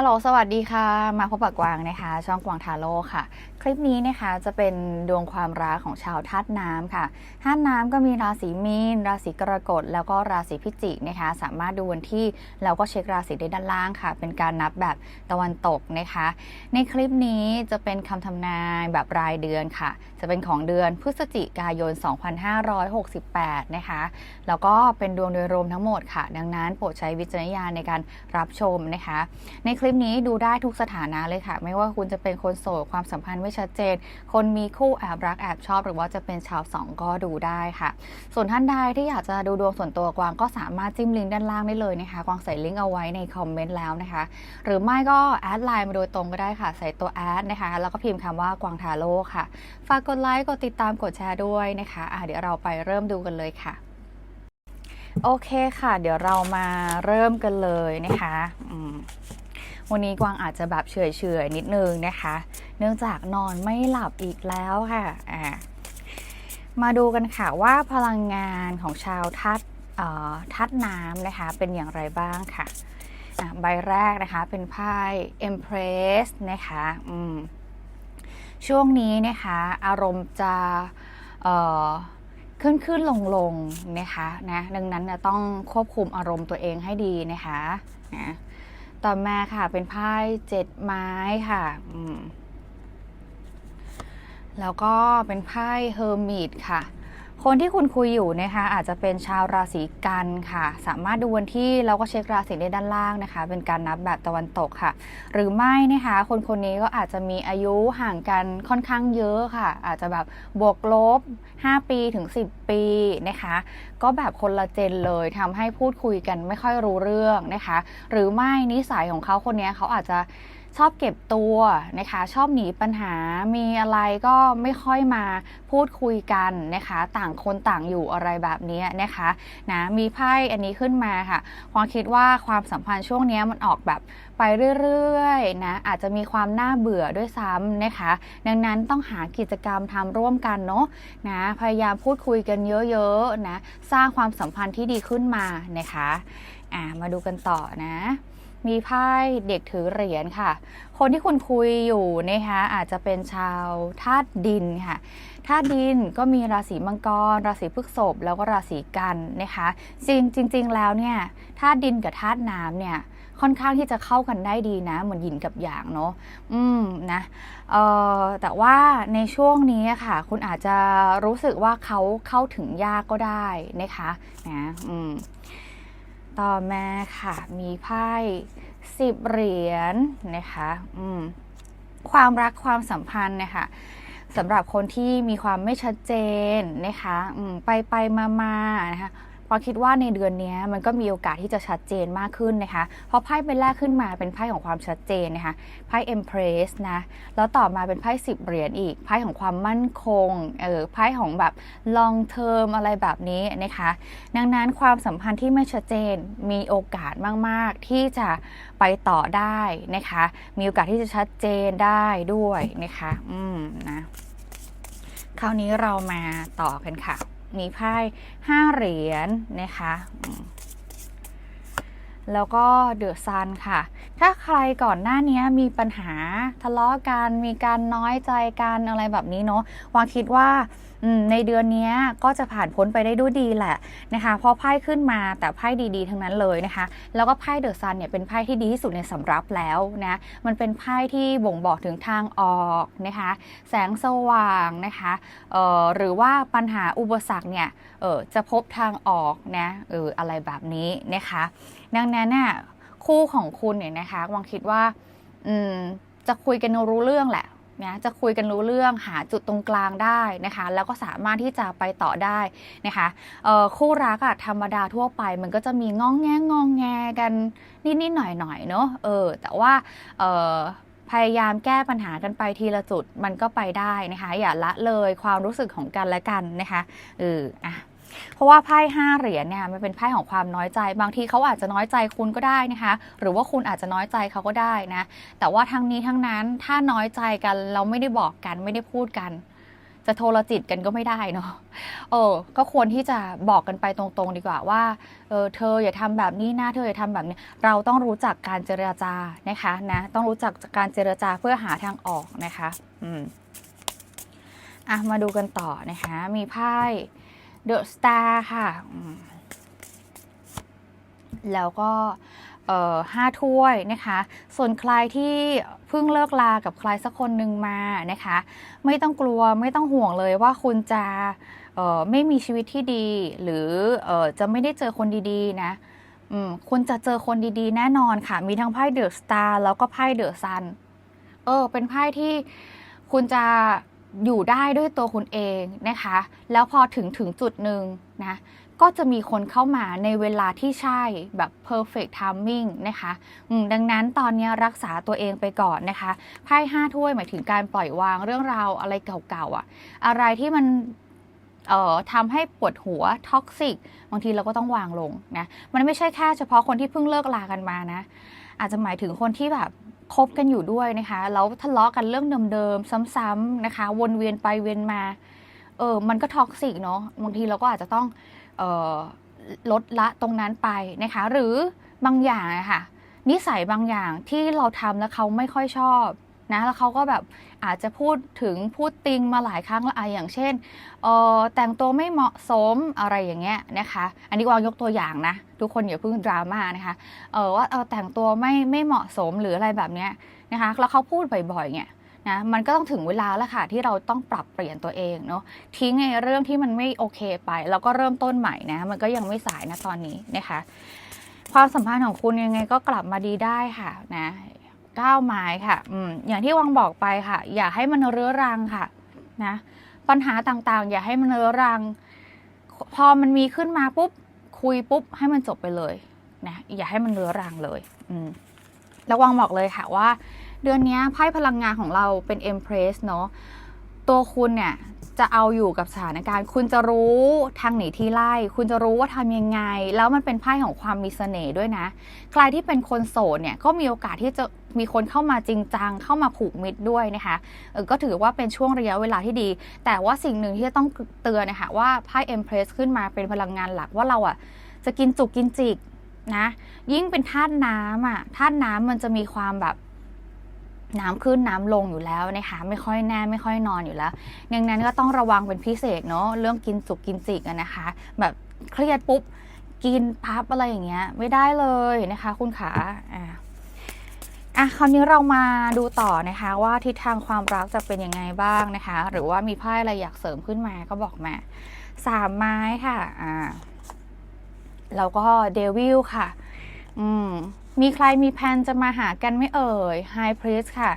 ฮัลโหล สวัสดีค่ะ มาพบกับกวางนะคะ ช่องกวางทาโร่ค่ะ ลิปนี้นะคะจะเป็นดวงความรักของชาวธาตุน้ำค่ะธาตุน้ำก็มีราศีมีน ราศีกรกฎแล้วก็ราศีพิจิกนะคะ สามารถดูวันที่แล้วก็เช็คราศีได้ด้านล่างค่ะ เป็นการนับแบบตะวันตกนะคะ ในคลิปนี้จะเป็นคำทำนายแบบรายเดือนค่ะ จะเป็นของเดือนพฤศจิกายน 2568 นะคะ แล้วก็เป็นดวงโดยรวมทั้งหมดค่ะ ดังนั้นโปรดใช้วิจารณญาณในการรับชมนะคะ ในคลิปนี้ดูได้ทุกสถานะเลยค่ะ ไม่ว่าคุณจะเป็นคนโสดความสัมพันธ์ไม่ชัดเจน คนมีคู่แอบรักแอบชอบ หรือว่าจะเป็นชาวสองก็ดูได้ค่ะ ส่วนท่านใดที่อยากจะดูดวงส่วนตัวกวางก็สามารถจิ้มลิงก์ด้านล่างได้เลยนะคะ กวางใส่ลิงก์เอาไว้ในคอมเมนต์แล้วนะคะ หรือไม่ก็แอดไลน์มาโดยตรงก็ได้ค่ะ ใส่ตัวแอดนะคะ แล้วก็พิมพ์คำว่ากวางทาโร่ค่ะ ฝากกดไลค์ กดติดตาม กดแชร์ด้วยนะคะะเดี๋ยวเราไปเริ่มดูกันเลยค่ะ โอเคค่ะ เดี๋ยวเรามาเริ่มกันเลยนะคะอืม วันนี้กวางอาจจะแบบเฉยๆนิดนึงนะคะ เนื่องจากนอนไม่หลับอีกแล้วค่ะอ่ามาดูกันค่ะว่าพลังงานของชาวทัดทัดน้ำนะคะเป็นอย่างไรบ้างค่ะใบแรกนะคะเป็นไพ่ Empress นะคะช่วงนี้นะคะอารมณ์จะขึ้นขึ้นลงลงนะคะนะดังนั้นนะต้องควบคุมอารมณ์ตัวเองให้ดีนะคะนะ ต่อมาค่ะเป็นไพ่เจ็ดไม้ค่ะแล้วก็เป็นไพ่เฮอร์มิตค่ะ คนที่คุณคุยอยู่นะคะอาจจะเป็นชาวราศีกันค่ะ สามารถดูวันที่แล้วก็เช็คราศีได้ด้านล่างนะคะ เป็นการนับแบบตะวันตกค่ะ หรือไม่นะคะคนคนนี้ก็อาจจะมีอายุห่างกันค่อนข้างเยอะค่ะ อาจจะแบบบวกลบ 5 ปีถึง 10 ปีนะคะ ก็แบบคนละเจนเลยทำให้พูดคุยกันไม่ค่อยรู้เรื่องนะคะ หรือไม่นิสัยของเขาคนนี้เขาอาจจะ ชอบเก็บตัวนะคะ ชอบหนีปัญหา มีอะไรก็ไม่ค่อยมาพูดคุยกันนะคะ ต่างคนต่างอยู่อะไรแบบนี้นะคะนะมีไพ่อันนี้ขึ้นมาค่ะความคิดว่าความสัมพันธ์ช่วงนี้มันออกแบบไปเรื่อยๆนะอาจจะมีความน่าเบื่อด้วยซ้ำนะคะ ดังนั้นต้องหากิจกรรมทำร่วมกันเนาะนะพยายามพูดคุยกันเยอะๆนะสร้างความสัมพันธ์ที่ดีขึ้นมานะคะอ่ามาดูกันต่อนะ มีไพ่เด็กถือเหรียญค่ะ คนที่คุณคุยอยู่นะคะอาจจะเป็นชาวธาตุดินค่ะธาตุดินก็มีราศีมังกร ราศีพฤษภแล้วก็ราศีกันนะคะจริงจริงแล้วเนี่ยธาตุดินกับธาตุน้ำเนี่ยค่อนข้างที่จะเข้ากันได้ดีนะ เหมือนหยินกับหยางเนาะอืมนะเอ่อแต่ว่าในช่วงนี้ค่ะ คุณอาจจะรู้สึกว่าเขาเข้าถึงยากก็ได้นะคะนะอืม ต่อมาค่ะ มีไพ่สิบเหรียญนะคะอืมความรักความสัมพันธ์นะคะสำหรับคนที่มีความไม่ชัดเจนนะคะไปไปมามานะคะ พอคิดว่าในเดือนนี้มันก็มีโอกาสที่จะชัดเจนมากขึ้นนะคะ เพราะไพ่เป็นแรกขึ้นมาเป็นไพ่ของความชัดเจนนะคะ ไพ่ Empress นะ แล้วต่อมาเป็นไพ่สิบเหรียญอีก ไพ่ของความมั่นคง เออ ไพ่ของแบบ long term อะไรแบบนี้นะคะ ดังนั้นความสัมพันธ์ที่ไม่ชัดเจนมีโอกาสมาก ๆ ที่จะไปต่อได้นะคะ มีโอกาสที่จะชัดเจนได้ด้วยนะคะ อืมนะ คราวนี้เรามาต่อกันค่ะ มีไพ่ห้าเหรียญนะคะแล้วก็เดอะซันค่ะ ถ้าใครก่อนหน้านี้มีปัญหาทะเลาะกัน มีการน้อยใจกันอะไรแบบนี้เนาะวางคิดว่า ในเดือนนี้ก็จะผ่านพ้นไปได้ด้วยดีแหละนะคะพราะไพ่ขึ้นมาแต่ไพ่ดีๆ ทั้งนั้นเลยนะคะ แล้วก็ไพ่เดอะซันเนี่ยเป็นไพ่ที่ดีที่สุดในสำรับแล้วนะมันเป็นไพ่ที่บ่งบอกถึงทางออกนะคะแสงสว่างนะคะออหรือว่าปัญหาอุปสรรคเนี่ยออจะพบทางออกนะเอออะไรแบบนี้นะคะ ดังนั้นน่ะคู่ของคุณเนี่ยนะคะวางคิดว่าอืมจะคุยกันรู้เรื่องแหละ นะจะคุยกันรู้เรื่องหาจุดตรงกลางได้นะคะ แล้วก็สามารถที่จะไปต่อได้นะคะคู่รักอะธรรมดาทั่วไป มันก็จะมีงองแงงองแงกันนิดๆหน่อยๆเนาะเออแต่ว่าพยายามแก้ปัญหากันไปทีละจุดมันก็ไปได้นะคะ อย่าละเลยความรู้สึกของกันและกันนะคะเอออะ เพราะว่าไพ่ห้าเหรียญเนี่ยมันเป็นไพ่ของความน้อยใจ บางทีเขาอาจจะน้อยใจคุณก็ได้นะคะ หรือว่าคุณอาจจะน้อยใจเขาก็ได้นะ แต่ว่าทั้งนี้ทั้งนั้นถ้าน้อยใจกันเราไม่ได้บอกกันไม่ได้พูดกันจะโทรจิตกันก็ไม่ได้เนาะ เออ ก็ควรที่จะบอกกันไปตรงๆดีกว่าว่า เออ เธออย่าทำแบบนี้นะ เธออย่าทำแบบนี้ เราต้องรู้จักการเจรจา นะคะนะ ต้องรู้จักการเจรจาเพื่อหาทางออกนะคะ อืม อะ มาดูกันต่อนะคะ มีไพ่ เดอะสตาร์ค่ะ แล้วก็ห้าถ้วยนะคะ ส่วนใครที่เพิ่งเลิกลากับใครสักคนหนึ่งมานะคะ ไม่ต้องกลัวไม่ต้องห่วงเลยว่าคุณจะไม่มีชีวิตที่ดี หรือออจะไม่ได้เจอคนดีๆ นะคุณจะเจอคนดีๆ แน่นอนค่ะ มีทั้งไพ่เดอะสตาร์แล้วก็ไพ่เดอะซันเออ เป็นไพ่ที่คุณจะ อยู่ได้ด้วยตัวคุณเองนะคะ แล้วพอถึงถึงจุดหนึ่งนะก็จะมีคนเข้ามาในเวลาที่ใช่แบบ perfect timing นะคะดังนั้นตอนนี้รักษาตัวเองไปก่อนนะคะ ไพ่ห้าถ้วยหมายถึงการปล่อยวางเรื่องราวอะไรเก่าๆอะ่ะ อะไรที่มันเอ่อทำให้ปวดหัวท็อกซิกบางทีเราก็ต้องวางลงนะ มันไม่ใช่แค่เฉพาะคนที่เพิ่งเลิกลากันมานะ อาจจะหมายถึงคนที่แบบ คบกันอยู่ด้วยนะคะแล้วทะเลาะกันเรื่องเดิมๆซ้ำๆนะคะ วนเวียนไปเวียนมาเออมันก็ท็อกซิกเนาะบางทีเราก็อาจจะต้องเออลดละตรงนั้นไปนะคะ หรือบางอย่างอะค่ะนิสัยบางอย่างที่เราทำแล้วเขาไม่ค่อยชอบ นะแล้วเขาก็แบบอาจจะพูดถึงพูดติงมาหลายครั้งแล้วอะอย่างเช่นเออแต่งตัวไม่เหมาะสมอะไรอย่างเงี้ยนะคะ อันนี้วางยกตัวอย่างนะ ทุกคนอย่าเพิ่งดราม่านะคะเออว่าเออแต่งตัวไม่ไม่เหมาะสมหรืออะไรแบบเนี้ยนะคะแล้วเขาพูดบ่อยๆเนี่ยนะมันก็ต้องถึงเวลาแล้วค่ะที่เราต้องปรับเปลี่ยนตัวเองเนาะทิ้งไอ้เรื่องที่มันไม่โอเคไป แล้วก็เริ่มต้นใหม่นะมันก็ยังไม่สายนะตอนนี้นะคะ ความสัมพันธ์ของคุณยังไงก็กลับมาดีได้ค่ะนะ ก้าวไม้ค่ะอืมอย่างที่วังบอกไปค่ะ อย่าให้มันเรื้อรังค่ะนะปัญหาต่างๆ อย่าให้มันเรื้อรัง พอมันมีขึ้นมาปุ๊บคุยปุ๊บให้มันจบไปเลยนะอย่าให้มันเรื้อรังเลยอืมแล้ววังบอกเลยค่ะว่า เดือนนี้ไพ่พลังงานของเราเป็น Empress เนาะตัวคุณเนี่ย จะเอาอยู่กับสถานการณ์ คุณจะรู้ทางหนีที่ไล่ คุณจะรู้ว่าทำยังไง แล้วมันเป็นไพ่ของความมีเสน่ห์ด้วยนะ ใครที่เป็นคนโสดเนี่ยก็มีโอกาสที่จะมีคนเข้ามาจริงจังเข้ามาผูกมิตรด้วยนะคะก็ถือว่าเป็นช่วงระยะเวลาที่ดี แต่ว่าสิ่งหนึ่งที่จะต้องเตือนนะคะว่าไพ่ Empress ขึ้นมาเป็นพลังงานหลักว่าเราอะจะกินจุกกินจิกนะยิ่งเป็นธาตุน้ำอะธาตุน้ำมันจะมีความแบบ น้ำขึ้นน้ำลงอยู่แล้วนะคะไม่ค่อยแน่ไม่ค่อยนอนอยู่แล้วดังนั้นก็ต้องระวังเป็นพิเศษเนาะเรื่องกินจุกกินจิกนะคะ แบบเครียดปุ๊บกินพับอะไรอย่างเงี้ยไม่ได้เลยนะคะคุณขาอ่าอะคราวนี้เรามาดูต่อนะคะว่าทิศทางความรักจะเป็นยังไงบ้างนะคะ หรือว่ามีไพ่อะไรอยากเสริมขึ้นมาก็บอกมาสามไม้ค่ะอ่าแล้วก็เดวิลค่ะ อืม มีใครมีแผนจะมาหากันไม่เอ่ย High Priest ค่ะ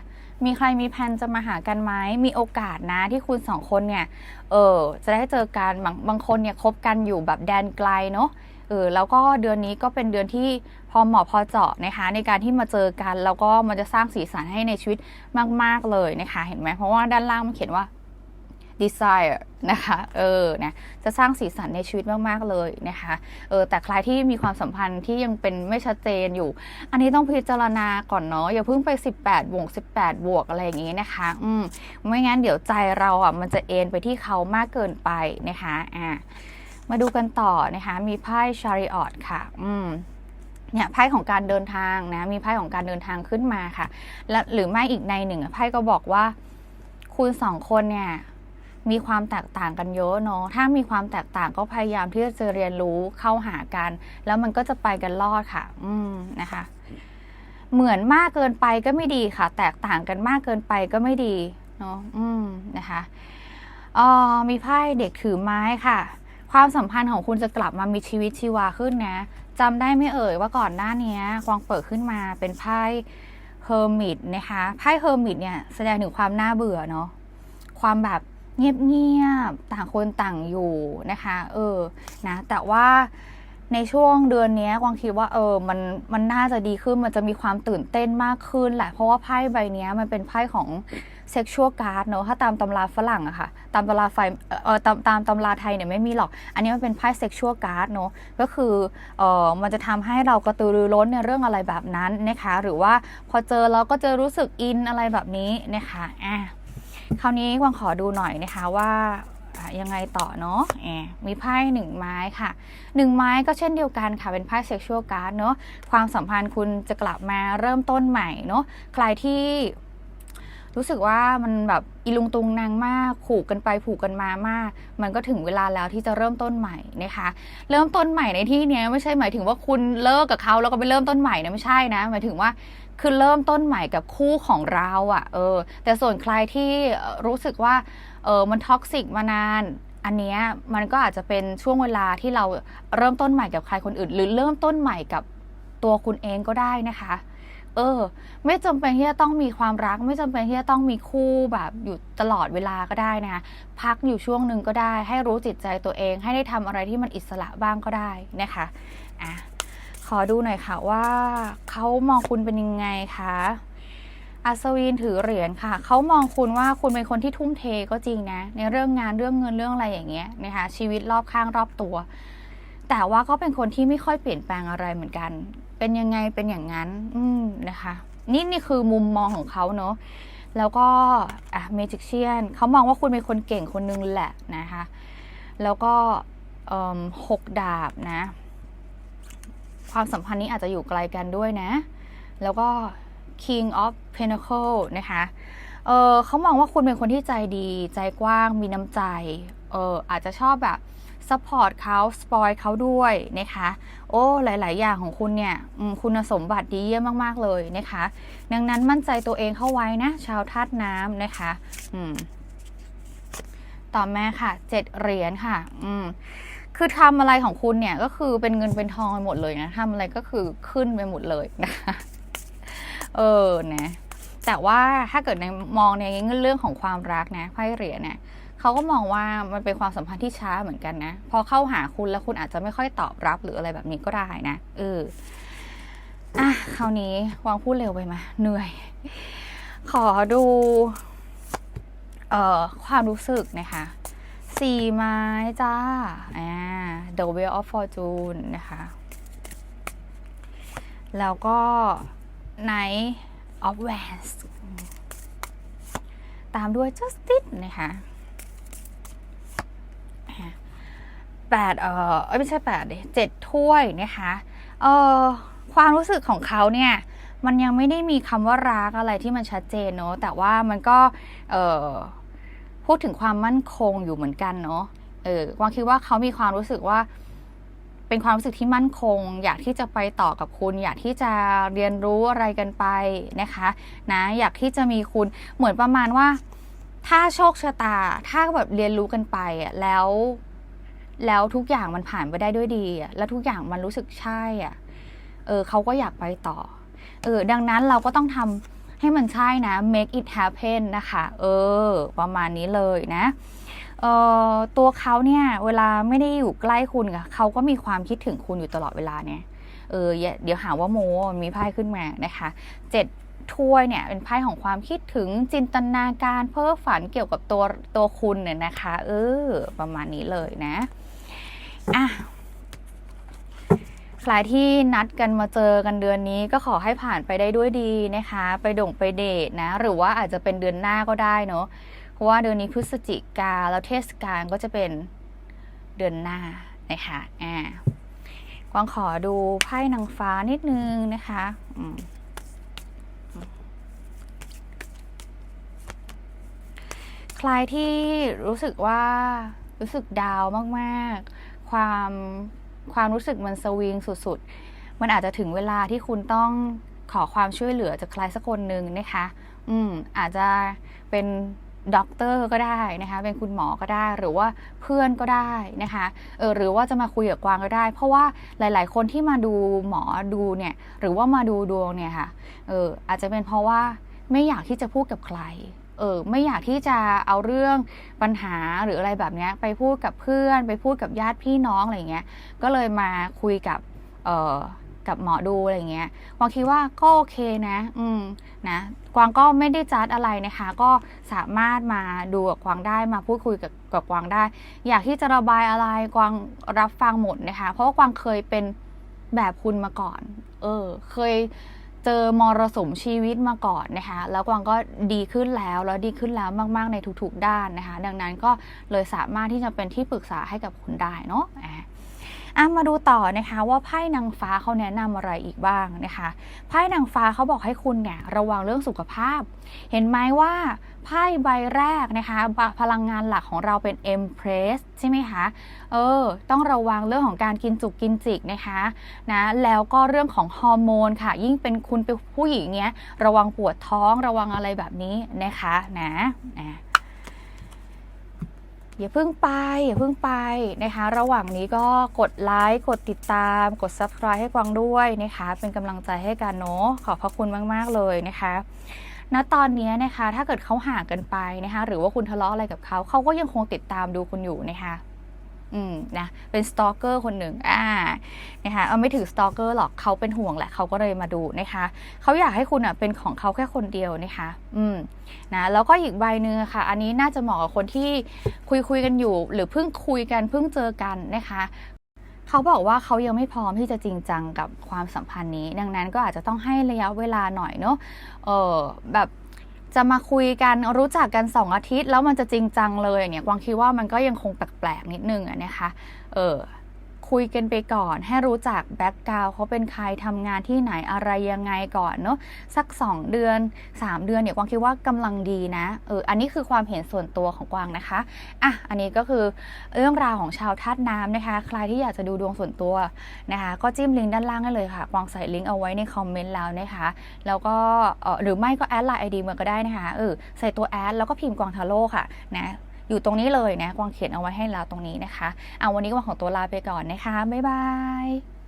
มีใครมีแผนจะมาหากันไหมมีโอกาสนะที่คุณสองคนเนี่ย เออจะได้เจอกันบางบางคนเนี่ยคบกันอยู่แบบแดนไกลเนาะเออแล้วก็เดือนนี้ก็เป็นเดือนที่พอเหมาะพอเจาะนะคะ ในการที่มาเจอกัน แล้วก็มันจะสร้างสีสันให้ในชีวิตมาก ๆเลยนะคะ เห็นไหมเพราะว่าด้านล่างมันเขียนว่า desire นะคะเออนะจะสร้างสีสันในชีวิตมาก ๆ เลยนะคะเออแต่ใครที่มีความสัมพันธ์ที่ยังเป็นไม่ชัดเจนอยู่ อันนี้ต้องพิจารณาก่อนเนาะอย่าเพิ่งไป 18บวก18 บวกอะไรอย่างงี้นะคะอืมไม่งั้นเดี๋ยวใจเราอะมันจะเอ็นไปที่เขามากเกินไปนะคะอ่ามาดูกันต่อนะคะมีไพ่ชาริออตค่ะอืมเนี่ยไพ่ของการเดินทางนะมีไพ่ของการเดินทางขึ้นมาค่ะและหรือไม่อีกในหนึ่งไพ่ก็บอกว่า คุณสองคนเนี่ย มีความแตกต่างกันเยอะเนาะ ถ้ามีความแตกต่างก็พยายามที่จะเรียนรู้เข้าหากัน แล้วมันก็จะไปกันรอดค่ะ อืมนะคะ เหมือนมากเกินไปก็ไม่ดีค่ะ แตกต่างกันมากเกินไปก็ไม่ดีเนาะ อืมนะคะอ่อมีไพ่เด็กถือไม้ค่ะ ความสัมพันธ์ของคุณจะกลับมามีชีวิตชีวาขึ้นนะจำได้ไม่เอ่ยว่าก่อนหน้านี้กวางเปิดขึ้นมาเป็นไพ่เฮอร์มิตนะคะ ไพ่เฮอร์มิตเนี่ยแสดงถึงความน่าเบื่อเนาะ ความแบบ เงียบๆ ต่างคนต่างอยู่นะคะ เออ นะ แต่ว่าในช่วงเดือนนี้กวางคิดว่าเออ มัน มันน่าจะดีขึ้น มันจะมีความตื่นเต้นมากขึ้นแหละ เพราะว่าไพ่ใบนี้มันเป็นไพ่ของ sexual card เนอะถ้าตามตำราฝรั่งอะค่ะ ตามตำราไฟเออตามตามตำราไทยเนี่ยไม่มีหรอก อันนี้มันเป็นไพ่ sexual card เนอะก็คือเออมันจะทำให้เรากระตือรือร้นในเรื่องอะไรแบบนั้นนะคะ หรือว่าพอเจอเราก็จะรู้สึกอินอะไรแบบนี้นะคะ อะ คราวนี้วังขอดูหน่อยนะคะว่ายังไงต่อเนาะมีไพ่หนึ่งไม้ค่ะหนึ่งไม้ก็เช่นเดียวกันค่ะ เป็นไพ่เซ็กชวลการ์ดเนาะความสัมพันธ์คุณจะกลับมาเริ่มต้นใหม่เนาะใครที่ รู้สึกว่ามันแบบอีลุงตุงนางมากผูกกันไปผูกกันมามาก มันก็ถึงเวลาแล้วที่จะเริ่มต้นใหม่นะคะ เริ่มต้นใหม่ในที่เนี้ยไม่ใช่หมายถึงว่าคุณเลิกกับเขาแล้วก็ไปเริ่มต้นใหม่นะไม่ใช่นะ หมายถึงว่าคือเริ่มต้นใหม่กับคู่ของเราอะ่ะเออ แต่ส่วนใครที่รู้สึกว่าเออมันท็อกซิกมานานอันเนี้ยมันก็อาจจะเป็นช่วงเวลาที่เราเริ่มต้นใหม่กับใครคนอื่น หรือเริ่มต้นใหม่กับตัวคุณเองก็ได้นะคะ เออ ไม่จำเป็นที่จะต้องมีความรัก ไม่จำเป็นที่จะต้องมีคู่แบบอยู่ตลอดเวลาก็ได้นะคะพักอยู่ช่วงหนึ่งก็ได้ ให้รู้จิตใจตัวเอง ให้ได้ทำอะไรที่มันอิสระบ้างก็ได้นะคะอะขอดูหน่อยค่ะว่าเขามองคุณเป็นยังไงคะอัศวินถือเหรียญค่ะ เขามองคุณว่าคุณเป็นคนที่ทุ่มเทก็จริงนะ ในเรื่องงานเรื่องเงินเรื่องอะไรอย่างเงี้ยนะคะชีวิตรอบข้างรอบตัว แต่ว่าก็เป็นคนที่ไม่ค่อยเปลี่ยนแปลงอะไรเหมือนกัน เป็นยังไงเป็นอย่างนั้น อืมนะคะ นี่นี่คือมุมมองของเขาเนอะแล้วก็อะเมจิกเชียนเขามองว่าคุณเป็นคนเก่งคนนึงแหละนะคะ แล้วก็หกดาบนะ ความสัมพันธ์นี้อาจจะอยู่ไกลกันด้วยนะ แล้วก็ King of Pentacle นะคะเออเขามองว่าคุณเป็นคนที่ใจดี ใจกว้างมีน้ำใจ เอออาจจะชอบแบบ ซัพพอร์ตเขาสปอยเขาด้วยนะคะ โอ้หลาย ๆ อย่างของคุณเนี่ยคุณสมบัติดีเยี่ยมมาก ๆ เลยนะคะ ดังนั้นมั่นใจตัวเองเข้าไว้นะ ชาวธาตุน้ำนะคะอืมต่อมาค่ะเจ็ดเหรียญค่ะ อืมคือทำอะไรของคุณเนี่ยก็คือเป็นเงินเป็นทองไปหมดเลยนะทำอะไรก็คือขึ้นไปหมดเลยนะคะเออนะแต่ว่าถ้าเกิดในมองในเรื่องของความรักนะไพ่เหรียญเนี่ย เขาก็มองว่ามันเป็นความสัมพันธ์ที่ช้าเหมือนกันนะ พอเข้าหาคุณแล้วคุณอาจจะไม่ค่อยตอบรับหรืออะไรแบบนี้ก็ได้นะเอออะคราวนี้วางพูดเร็วไปไหมเหนื่อย ขอดูเอ่อความรู้สึกนะคะสี่ไม้จ้าอ่า The Wheel of Fortune นะคะ แล้วก็ Knight of Wands ตามด้วย Justice นะคะ แปดเออไม่ใช่แปดดิดถ้วยนะคะเอ่อความรู้สึกของเขาเนี่ยมันยังไม่ได้มีคำว่ารักอะไรที่มันชัดเจนเนาะแต่ว่ามันก็เออพูดถึงความมั่นคงอยู่เหมือนกันเนาะเออวางคิดว่าเขามีความรู้สึกว่าเป็นความรู้สึกที่มั่นคง อยากที่จะไปต่อกับคุณ อยากที่จะเรียนรู้อะไรกันไปนะคะนะอยากที่จะมีคุณเหมือนประมาณว่า ถ้าโชคชะตา ถ้าแบบเรียนรู้กันไปอะแล้ว แล้วทุกอย่างมันผ่านไปได้ด้วยดีอะแล้วทุกอย่างมันรู้สึกใช่อะเออเขาก็อยากไปต่อ เออ ดังนั้นเราก็ต้องทำให้มันใช่นะ make it happen นะคะ เออ ประมาณนี้เลยนะเออตัวเขาเนี่ยเวลาไม่ได้อยู่ใกล้คุณอะเขาก็มีความคิดถึงคุณอยู่ตลอดเวลาเนี่ยเออเดี๋ยวหาว่าโมมีไพ่ขึ้นมานะคะเจ็ดถ้วยเนี่ยเป็นไพ่ของความคิดถึงจินตนาการเพ้อฝันเกี่ยวกับตัวตัวคุณเนี่ยนะคะ เออ ประมาณนี้เลยนะ อะใครที่นัดกันมาเจอกันเดือนนี้ก็ขอให้ผ่านไปได้ด้วยดีนะคะ ไปด่งไปเดทนะ หรือว่าอาจจะเป็นเดือนหน้าก็ได้เนาะเพราะว่าเดือนนี้พฤศจิกาแล้วเทศกาลก็จะเป็นเดือนหน้านะคะอ่ากวางขอดูไพ่นางฟ้านิดนึงนะคะอืมใครที่รู้สึกว่ารู้สึกดาวมาก ๆ ความความรู้สึกมันสวิงสุดๆ มันอาจจะถึงเวลาที่คุณต้องขอความช่วยเหลือจากใครสักคนหนึ่งนะคะ อืม อาจจะเป็นด็อกเตอร์ก็ได้นะคะ เป็นคุณหมอก็ได้ หรือว่าเพื่อนก็ได้นะคะ เออ หรือว่าจะมาคุยกับกวางก็ได้ เพราะว่าหลาย ๆ คนที่มาดูหมอดูเนี่ย หรือว่ามาดูดวงเนี่ยค่ะ เออ อาจจะเป็นเพราะว่าไม่อยากที่จะพูดกับใคร เออไม่อยากที่จะเอาเรื่องปัญหาหรืออะไรแบบนี้ไปพูดกับเพื่อน ไปพูดกับญาติพี่น้องอะไรเงี้ยก็เลยมาคุยกับเออกับหมอดูอะไรเงี้ยกวางคิดว่าก็โอเคนะ อืมนะ กวางก็ไม่ได้จัดอะไรนะคะ ก็สามารถมาดูกับกวางได้ มาพูดคุยกับกับกวางได้ อยากที่จะระบายอะไร กวางรับฟังหมดนะคะ เพราะว่ากวางเคยเป็นแบบคุณมาก่อน เออ เคย เจอมรสุมชีวิตมาก่อนนะคะแล้วกวางก็ดีขึ้นแล้วแล้วดีขึ้นแล้วมาก ๆ ในทุก ๆ ด้านนะคะ ดังนั้นก็เลยสามารถที่จะเป็นที่ปรึกษาให้กับคุณได้เนาะ อะมาดูต่อนะคะว่าไพ่นางฟ้าเขาแนะนำอะไรอีกบ้างนะคะไพ่นางฟ้าเขาบอกให้คุณเนี่ยระวังเรื่องสุขภาพ เห็นไหมว่าไพ่ใบแรกนะคะ พลังงานหลักของเราเป็น Empress ใช่ไหมคะ เออ ต้องระวังเรื่องของการกินจุกกินจิกนะคะนะแล้วก็เรื่องของฮอร์โมนค่ะ ยิ่งเป็นคุณเป็นผู้หญิงเนี้ย ระวังปวดท้องระวังอะไรแบบนี้นะคะนะนะ อย่าเพิ่งไป อย่าเพิ่งไปนะคะ ระหว่างนี้ก็กดไลค์ กดติดตาม กด subscribe ให้กวางด้วยนะคะ เป็นกำลังใจให้กันเนาะขอบพระคุณมาก ๆ เลยนะคะณตอนนี้นะคะ ถ้าเกิดเขาห่างกันไปนะคะ หรือว่าคุณทะเลาะอะไรกับเขา เขาก็ยังคงติดตามดูคุณอยู่นะคะ อืมนะเป็นสตอกเกอร์คนหนึ่งอ่านะคะเอาไม่ถือสตอกเกอร์หรอกเขาเป็นห่วงแหละเขาก็เลยมาดูนะคะเขาอยากให้คุณอะเป็นของเขาแค่คนเดียวนะคะอืมนะแล้วก็อีกใบหนึ่งอค่ะ อันนี้น่าจะเหมาะกับคนที่คุยคุยกันอยู่ หรือเพิ่งคุยกันเพิ่งเจอกันนะคะเขาบอกว่าเขายังไม่พร้อมที่จะจริงจังกับความสัมพันธ์นี้ ดังนั้นก็อาจจะต้องให้ระยะเวลาหน่อยเนาะเออแบบ จะมาคุยกันรู้จักกันสองอาทิตย์ แล้วมันจะจริงจังเลยอย่างเงี้ยกวางคิดว่ามันก็ยังคงแปลกๆนิดนึงอะนะคะเออ คุยกันไปก่อน ให้รู้จักแบ็กกราวเขาเป็นใครทำงานที่ไหนอะไรยังไงก่อนเนาะสัก 2 เดือน 3 เดือนเนี่ยกวางคิดว่ากำลังดีนะเอออันนี้คือความเห็นส่วนตัวของกวางนะคะอะอันนี้ก็คือเรื่องราวของชาวธาตุน้ำนะคะ ใครที่อยากจะดูดวงส่วนตัวนะคะ ก็จิ้มลิงก์ด้านล่างได้เลยค่ะกวางใส่ลิงก์เอาไว้ในคอมเมนต์แล้วนะคะแล้วก็เออหรือไม่ก็แอดไลน์ไอดีมาก็ได้นะคะเออใส่ตัวแอดแล้วก็พิมพ์กวางทาโร่ค่ะนะ อยู่ตรงนี้เลยนะกวางเขียนเอาไว้ให้แล้วตรงนี้นะคะ เอาวันนี้กวางของตัวลาไปก่อนนะคะ บ๊ายบาย